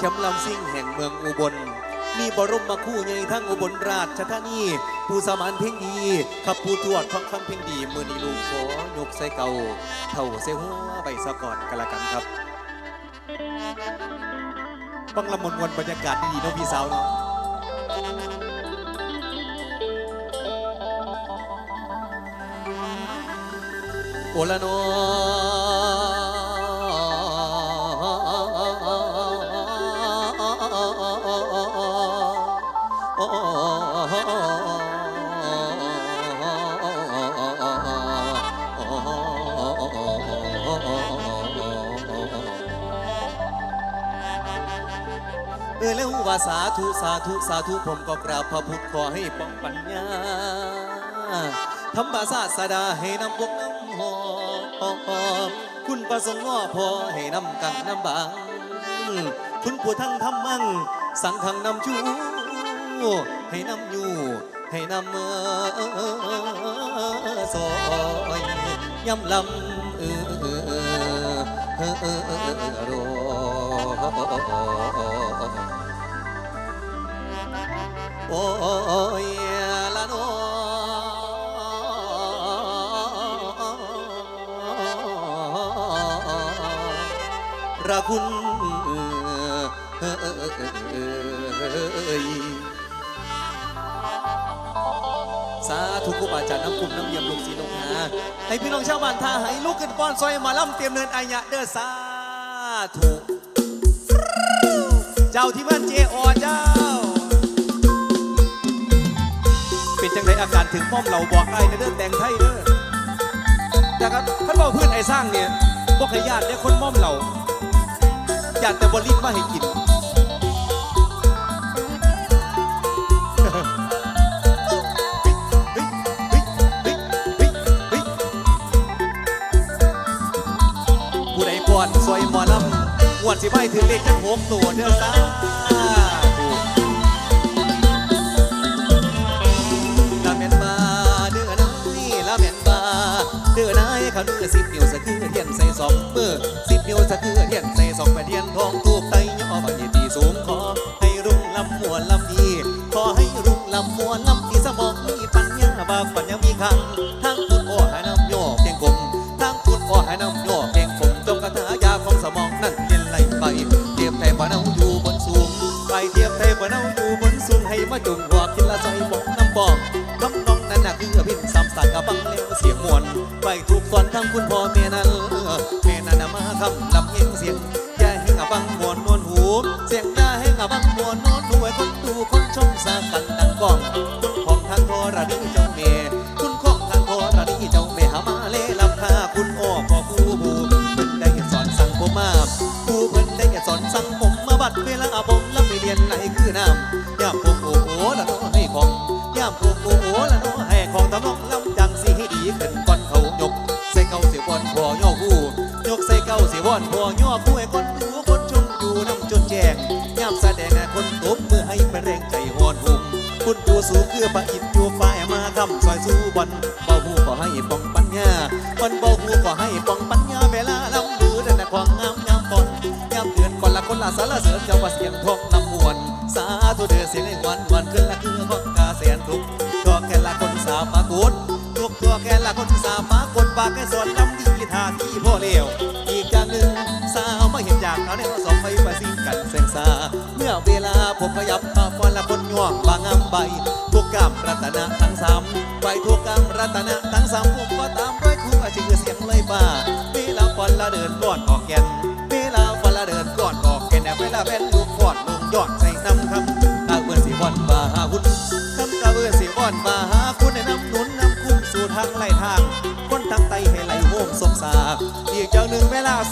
แชมป์ลำซิ่งแห่งเมืองอุบล มีบรมมาคู่ใหญ่ทั้งอุบลราชธานีผู้สมานเพ่งดีขับผู้ตรวจท้องคำเพ่งดีมือนีลูกขอยกใส่เก่าเท่าเสหัวใบสะก่อนกันละกันครับบังละมนวนบรรยากาศดีๆเน้องพี่สาวเนาะโอละเนอ เออแล้วว่าสาธุสาธุสาธุผมก็กราบพระพุทธขอให้ป้องปัญญาทำบาศาสดาให้นำพวกน้ำหอมคุณประสงค์ง้อพอให้นำกังน้ำบาง คุณผู้ทั้งทำมั่ง สังขังนำชูให้นำอยู่ให้นำเมื่อซอยย้ำลำเออเออเออเออเออเออ โอ้ยละโนระคุณเอ่ยสาธุครูบาอาจารย์น้ำกลุ่มน้ำเยี่ยมลูกศิษย์ลูกหาให้พี่น้องชาวบ้านท่าให้ลูกขึ้นป้อนซอยมาล่ำเตรียมเนินอายะเด้อสาธุ เจ้าที่บ้านเจออเจ้า จังไดอาการถึงป้อมเราบอกไอ้เด้องแต่งไทยเด้อแต่ครับท่านบอกเพื่อนไอ้สร้างเนี่ยพวกขยาดเนี่ยคนม่อมเราอยากแต่บริบมาให้กินผู้ใดปวนซอยหมอลำงวดสิไปถึงเลขจังหกตัวเด้อสา ไปเทียบไทยปะเน่าอยู่บนสูงให้มาจุ่มหัวกินละใจบอกน้ำบองคำน้องนั้นน่ะคือพินสามสากกะบังเลี้ยวเสียงมวนไปถูกตอนทั้งคุณพ่อแม่นั้นแม่นั้นมาทำลำเองเสียงย่าให้กะบังมวนนวนหู เสียงย่าให้กะบังมวนนวนหูให้คนดูคนชมสากันดังก้องคุณของ ไหนคือน้ำยามผมโอ้โหละน้อให้ของยามผมโอ้โหละน้อให้ของทำนองลำจังสิให้ดีขึ้นก่อนเขายกใส่เก้าเสียบอนพ่อย่อผู้ยกใส่เก้าเสียบอนพ่อย่อผู้ให้คนดูคนชมอยู่น้ำจนแจ้งยามแสดงให้คนตบมือให้เป็นแรงใจหอนหุ่มคุณดูสูคือปะอินอยู่ฝ่ายมาคำซอยสู้บอลเบาหูก็ให้ป้องปัญญาบอลเบาหูก็ให้ป้องปัญญาเวลาลำลือนั่นแหละความงามยามบอลยามเดือนก่อนละคนละสารเสริญจ้าว่าเสียงทวนาธุเดือเสียงให้วันวันขึ้นละคือของกาแสนทุกก็แค่ละคนสาปากุดทุกตัวแค่ละคนสามารถคนปากแค่สอนลำดีท่าที่พ่อเลวอีกอย่างหนึ่งสาวมาเห็นจากเขาเนี่ยสองไฟมาสิ้นกันแสงสา เมื่อเวลาผมขยับมาฟอนละคนย่วงบางงามใบทุกกรรมรัตนะทั้งสามใบทุกกรรมรัตนะ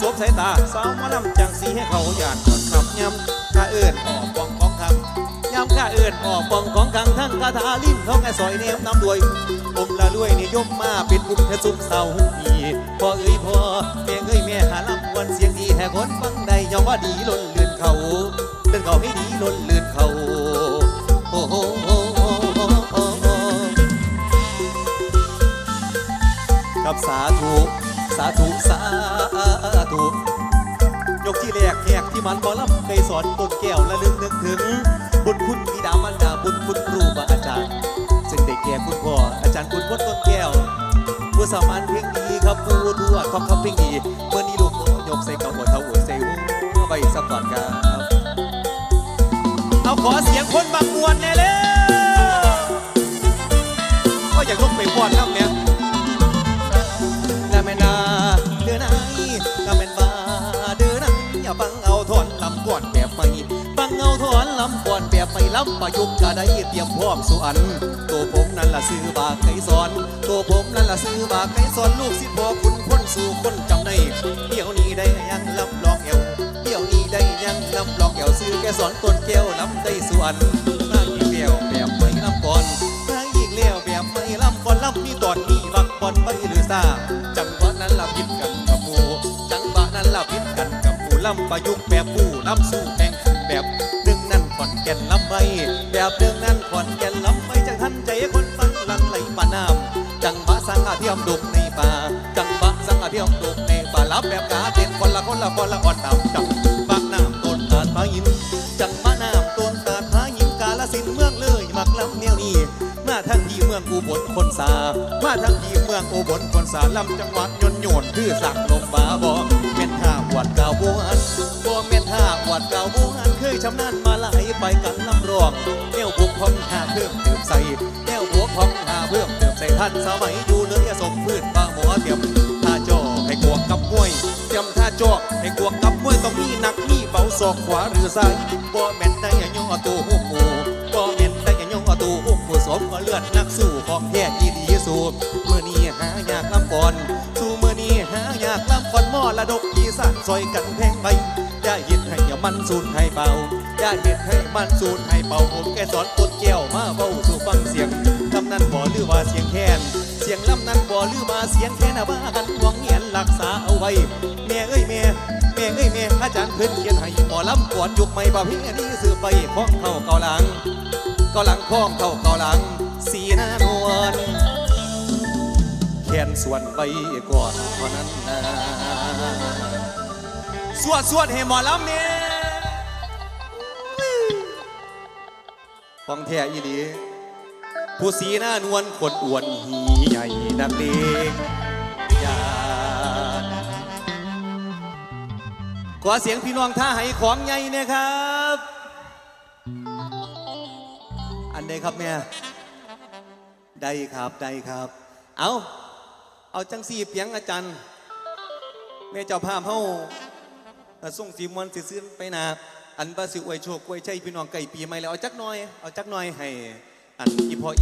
เวลาสวมสายตาสาวมาลำจังสีให้เขาหยาดขับย้ำข้าเอื่นออกปองของคำย้ำข้าเอื่นออกปองของคังทั้งคาถาลิ้นเขาแก่ซอยเนมน้ำด้วยผมละด้วยนิยมมาเป็นกลุ่มแค่ซุ่มเศร้าอีพ่อเอ้ยพ่อแม่เอ้ยแม่หาลำวันเสียงดีแห่คนฟังได้ยอมว่าดีล้นเลือนเขาเดินเขาให้ดีล้นเลือนเขาโอ้โหกับสาธุสาธุสาธ ยกที่แรกแขกที่มันบอลำเคยสอนต้นแก้วและลึกนึกถึง บุญคุณบิดามารดาบุญคุณครูบาอาจารย์ ซึ่งได้แก่คุณพ่ออาจารย์คุณวัดต้นแก้วผู้สามานเพลงดีครับผู้ทั่วทองคำเพลงดีเมื่อนี้ลูกยกใส่กับหัวเท้าหัวใส่หัวใบสักก่อนครับ เอาขอเสียงคนบางมวนแน่เลย ลำประยุกต์ก็ได้เตรียมพร้อมสุอัน ตัวผมนั่นละซื้อบากไก่สอน ตัวผมนั่นละซื้อบากไก่สอนลูกสิบอกคุณคนสู่คนจำในเดี๋ยวนี้ได้ยังลำลองเอวเดี๋ยวนี้ได้ยังลำลองแก้วซื้อแกสอนต้นแก้วลำได้สวนมาอีกแล้วแบบไม่ลำก่อนมาอีกแล้วแบบไม่ลำก่อนลำมีตอนนี้รักบอลไปหรือซาจังหวะนั้นละพิดกันกับหมูจังหวะนั้นละพิดกันกับหมูลำประยุกต์แบบผู้ลำสู้แแบบดึงนั่นขอนแก่นลำไม่จังทันใจคนฟังลังไหลปาน้ำจังหวะสังอาเทียมดุกในป่าจังหวะสังอาเทียมดุกในป่ารับแบบกาเต้นคนละคนละคนละอ่อนดำจังปากน้ำต้นตาดพาหินจังมาน้ำต้นตาดพาหินกาลสินเมืองเลยมักลำเนียวนี้มาทางที่เมืองอุบลคนสามาทางที่เมืองอุบลคนสาลำจังหวัดยนโยนคือสักลมบาบอเม็นท่าหวัดเก่าบวนบ่เม็นท่าหวัดเก่าบวนเคยชำนาญมาหลายไปกันลำรองแนวบุกของหาเพิ่มเติมใส่แนวบวกของหาเพิ่มเติมใส่ท่านสมัยอยู่เลยสมพืชบาหมอเทียมท่าจอให้กวกกับมวยเตรียมท่าจอให้กวกกับมวยต้องมีหนักมีเบาศอกขวาหรือซ้ายบ่แม่นได้อย่าย่อตัวหุกหมูบ่แม่นได้อย่าย่อตัวหุกหมูสมก็เลือดนักสู้ของแท้ที่ดีสู้เมื่อนี้หายากลำก่อน ดกอีสานซอยกันแพงไปอย่าเห็ดให้มันสูญให้เบาอย่าเห็ดให้มันสูญให้เบาผมแกสอนกดแก้วมาเบาสู่ฟังเสียงคำนั้นบ่หรือว่าเสียงแค้นเสียงลำนั้นบ่หรือมาเสียงแค่นาบ้ากันหวงเงียนรักษาเอาไว้ แม่เอ้ยแม่แม่เอ้ยแม่อาจารย์เพิ่นเขียนให้หมอลำก่อนยุคใหม่บ่เพียนี้สืบไปข้องเข้าเกาหลังเกาหลังข้องเข้าเกาหลัง ส่วนไว้ก่อนเท่านั้นนะสวดสวดให้หมอลำเนี่ยของแท้อีหลีผู้สีหน้านวลขดอวนหีใหญ่นักเลงยาขอเสียงพี่น้องท่าให้ของใหญ่เนี่ยครับ อันใดครับแม่ได้ครับได้ครับ เอา เอาจังสีเปียงอาจารย์แม่เจ้าภาพเฮาเอ่ส่งสีมวนสิซื้อไปหนาอันบาสิอวยโชคอวยชัยพี่น้องไก่ปีใหม่แล้วเอาจักหน่อยเอาจักหน่อยให้อันอีพอ